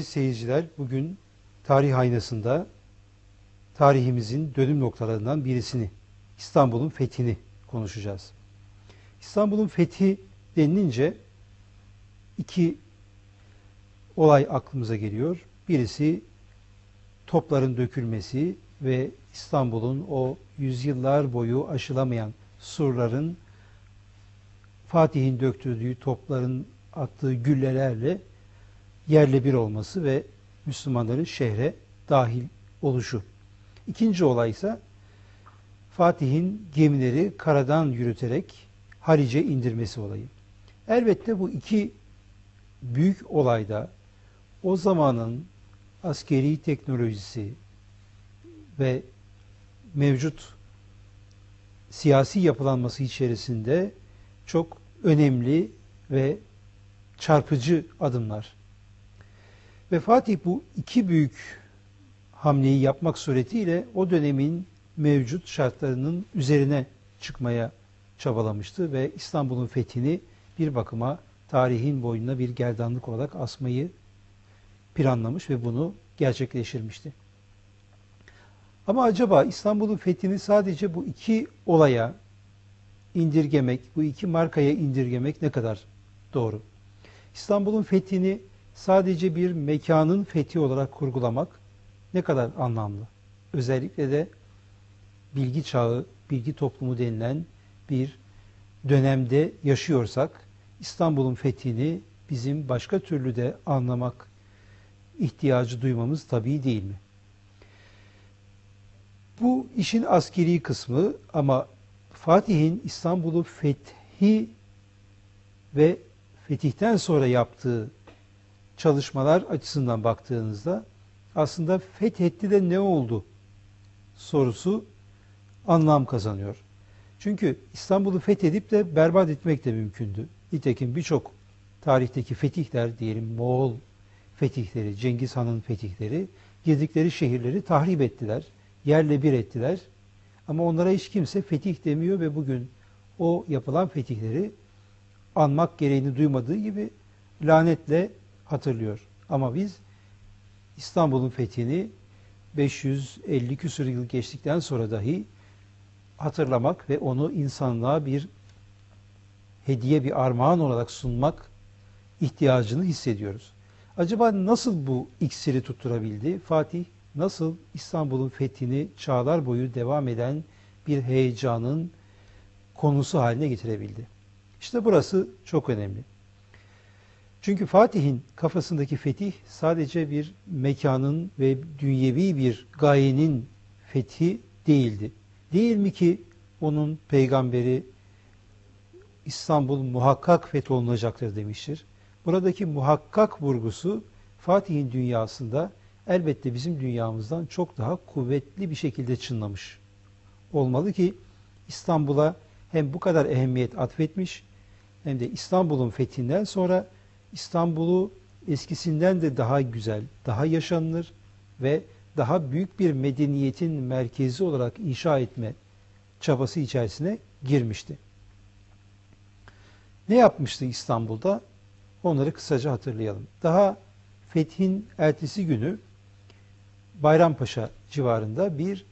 Aziz seyirciler, bugün tarih aynasında tarihimizin dönüm noktalarından birisini, İstanbul'un fethini konuşacağız. İstanbul'un fethi denilince iki olay aklımıza geliyor. Birisi topların dökülmesi ve İstanbul'un o yüzyıllar boyu aşılamayan surların Fatih'in döktürdüğü topların attığı güllelerle yerle bir olması ve Müslümanların şehre dahil oluşu. İkinci olay ise Fatih'in gemileri karadan yürüterek Halice indirmesi olayı. Elbette bu iki büyük olayda o zamanın askeri teknolojisi ve mevcut siyasi yapılanması içerisinde çok önemli ve çarpıcı adımlar. Ve Fatih bu iki büyük hamleyi yapmak suretiyle o dönemin mevcut şartlarının üzerine çıkmaya çabalamıştı ve İstanbul'un fethini bir bakıma tarihin boyuna bir gerdanlık olarak asmayı planlamış ve bunu gerçekleştirmişti. Ama acaba İstanbul'un fethini sadece bu iki olaya indirgemek, bu iki markaya indirgemek ne kadar doğru? İstanbul'un fethini sadece bir mekanın fethi olarak kurgulamak ne kadar anlamlı? Özellikle de bilgi çağı, bilgi toplumu denilen bir dönemde yaşıyorsak İstanbul'un fethini bizim başka türlü de anlamak ihtiyacı duymamız tabii değil mi? Bu işin askeri kısmı ama Fatih'in İstanbul'u fethi ve fetihten sonra yaptığı çalışmalar açısından baktığınızda aslında fethetti de ne oldu sorusu anlam kazanıyor. Çünkü İstanbul'u fethedip de berbat etmek de mümkündü. Nitekim birçok tarihteki fetihler diyelim Moğol fetihleri, Cengiz Han'ın fetihleri girdikleri şehirleri tahrip ettiler, yerle bir ettiler. Ama onlara hiç kimse fetih demiyor ve bugün o yapılan fetihleri anmak gereğini duymadığı gibi lanetle hatırlıyor. Ama biz İstanbul'un fethini 550 küsur yıl geçtikten sonra dahi hatırlamak ve onu insanlığa bir hediye, bir armağan olarak sunmak ihtiyacını hissediyoruz. Acaba nasıl bu iksiri tutturabildi? Fatih nasıl İstanbul'un fethini çağlar boyu devam eden bir heyecanın konusu haline getirebildi? İşte burası çok önemli. Çünkü Fatih'in kafasındaki fetih sadece bir mekanın ve dünyevi bir gayenin fethi değildi. Değil mi ki onun peygamberi İstanbul muhakkak fetholunacaktır demiştir. Buradaki muhakkak vurgusu Fatih'in dünyasında elbette bizim dünyamızdan çok daha kuvvetli bir şekilde çınlamış. Olmalı ki İstanbul'a hem bu kadar ehemmiyet atfetmiş hem de İstanbul'un fethinden sonra İstanbul'u eskisinden de daha güzel, daha yaşanılır ve daha büyük bir medeniyetin merkezi olarak inşa etme çabası içerisine girmişti. Ne yapmıştı İstanbul'da? Onları kısaca hatırlayalım. Daha fethin ertesi günü Bayrampaşa civarında bir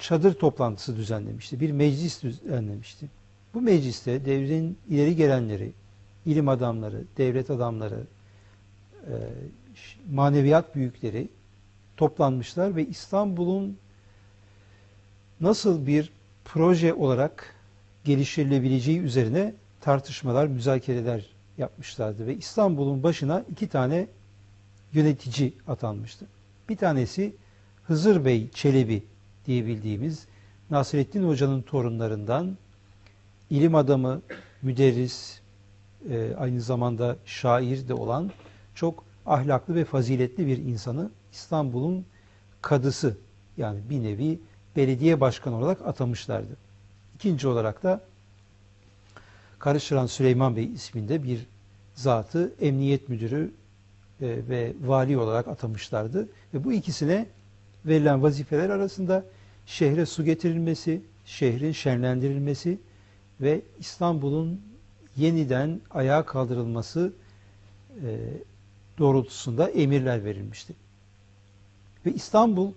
çadır toplantısı düzenlemişti. Bir meclis düzenlemişti. Bu mecliste devrin ileri gelenleri, ilim adamları, devlet adamları, e, maneviyat büyükleri toplanmışlar ve İstanbul'un nasıl bir proje olarak geliştirilebileceği üzerine tartışmalar, müzakereler yapmışlardı ve İstanbul'un başına iki tane yönetici atanmıştı. Bir tanesi Hızır Bey Çelebi diye bildiğimiz Nasrettin Hoca'nın torunlarından ilim adamı, müderris, e, aynı zamanda şair de olan çok ahlaklı ve faziletli bir insanı İstanbul'un kadısı yani bir nevi belediye başkanı olarak atamışlardı. İkinci olarak da Karıştıran Süleyman Bey isminde bir zatı emniyet müdürü e, ve vali olarak atamışlardı. Ve bu ikisine verilen vazifeler arasında şehre su getirilmesi, şehrin şenlendirilmesi ve İstanbul'un yeniden ayağa kaldırılması e, doğrultusunda emirler verilmişti. Ve İstanbul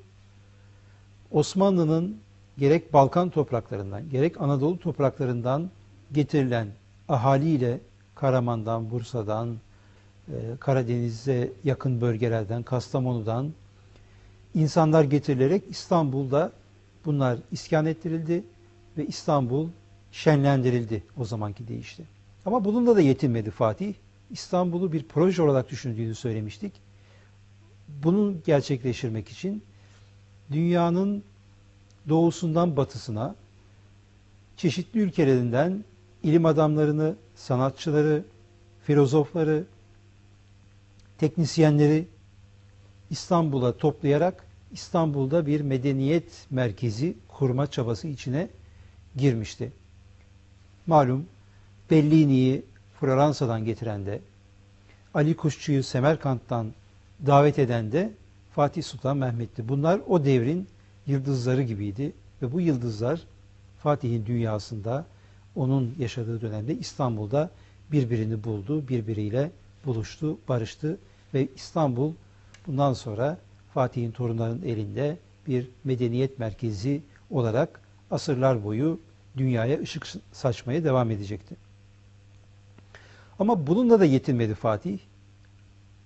Osmanlı'nın gerek Balkan topraklarından gerek Anadolu topraklarından getirilen ahaliyle Karaman'dan, Bursa'dan, e, Karadeniz'e yakın bölgelerden, Kastamonu'dan insanlar getirilerek İstanbul'da bunlar iskan ettirildi ve İstanbul şenlendirildi o zamanki deyişle. Ama bununla da yetinmedi Fatih. İstanbul'u bir proje olarak düşündüğünü söylemiştik. Bunu gerçekleştirmek için dünyanın doğusundan batısına çeşitli ülkelerinden ilim adamlarını, sanatçıları, filozofları, teknisyenleri İstanbul'a toplayarak İstanbul'da bir medeniyet merkezi kurma çabası içine girmişti. Malum Bellini'yi Floransa'dan getiren de Ali Kuşçu'yu Semerkant'tan davet eden de Fatih Sultan Mehmet'ti. Bunlar o devrin yıldızları gibiydi ve bu yıldızlar Fatih'in dünyasında onun yaşadığı dönemde İstanbul'da birbirini buldu, birbiriyle buluştu, barıştı ve İstanbul bundan sonra Fatih'in torunlarının elinde bir medeniyet merkezi olarak asırlar boyu dünyaya ışık saçmaya devam edecekti. Ama bununla da yetinmedi Fatih.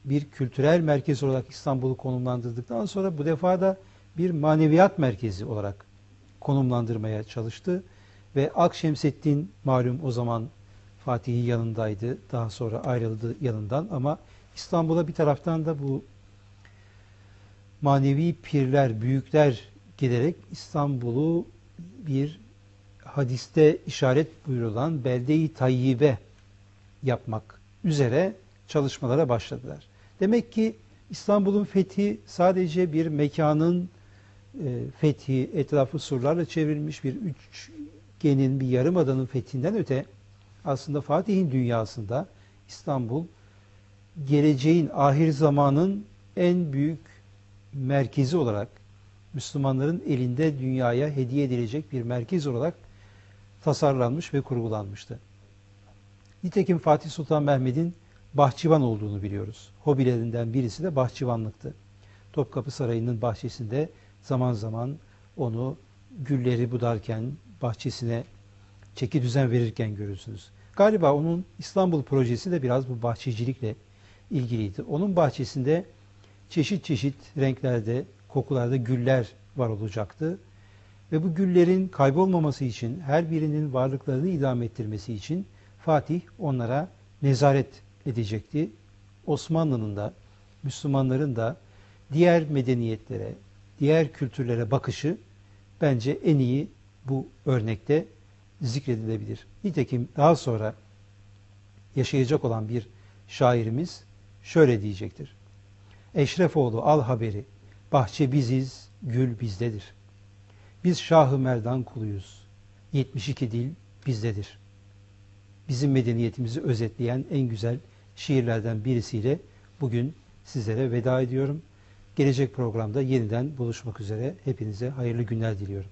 Bir kültürel merkez olarak İstanbul'u konumlandırdıktan sonra bu defa da bir maneviyat merkezi olarak konumlandırmaya çalıştı. Ve Akşemseddin malum o zaman Fatih'in yanındaydı. Daha sonra ayrıldı yanından ama İstanbul'a bir taraftan da bu manevi pirler, büyükler giderek İstanbul'u bir hadiste işaret buyurulan belde-i tayyibe yapmak üzere çalışmalara başladılar. Demek ki İstanbul'un fethi sadece bir mekanın e, fethi, etrafı surlarla çevrilmiş bir üçgenin, bir yarımadanın fethinden öte aslında Fatih'in dünyasında İstanbul geleceğin, ahir zamanın en büyük merkezi olarak Müslümanların elinde dünyaya hediye edilecek bir merkez olarak tasarlanmış ve kurgulanmıştı. Nitekim Fatih Sultan Mehmet'in bahçıvan olduğunu biliyoruz. Hobilerinden birisi de bahçıvanlıktı. Topkapı Sarayı'nın bahçesinde zaman zaman onu gülleri budarken, bahçesine çeki düzen verirken görürsünüz. Galiba onun İstanbul projesi de biraz bu bahçecilikle ilgiliydi. Onun bahçesinde çeşit çeşit renklerde, kokularda güller var olacaktı. Ve bu güllerin kaybolmaması için, her birinin varlıklarını idame ettirmesi için Fatih onlara nezaret edecekti. Osmanlı'nın da, Müslümanların da diğer medeniyetlere, diğer kültürlere bakışı bence en iyi bu örnekte zikredilebilir. Nitekim daha sonra yaşayacak olan bir şairimiz şöyle diyecektir. Eşrefoğlu al haberi, bahçe biziz, gül bizdedir. Biz Şahı Merdan kuluyuz. 72 dil bizdedir. Bizim medeniyetimizi özetleyen en güzel şiirlerden birisiyle bugün sizlere veda ediyorum. Gelecek programda yeniden buluşmak üzere. Hepinize hayırlı günler diliyorum.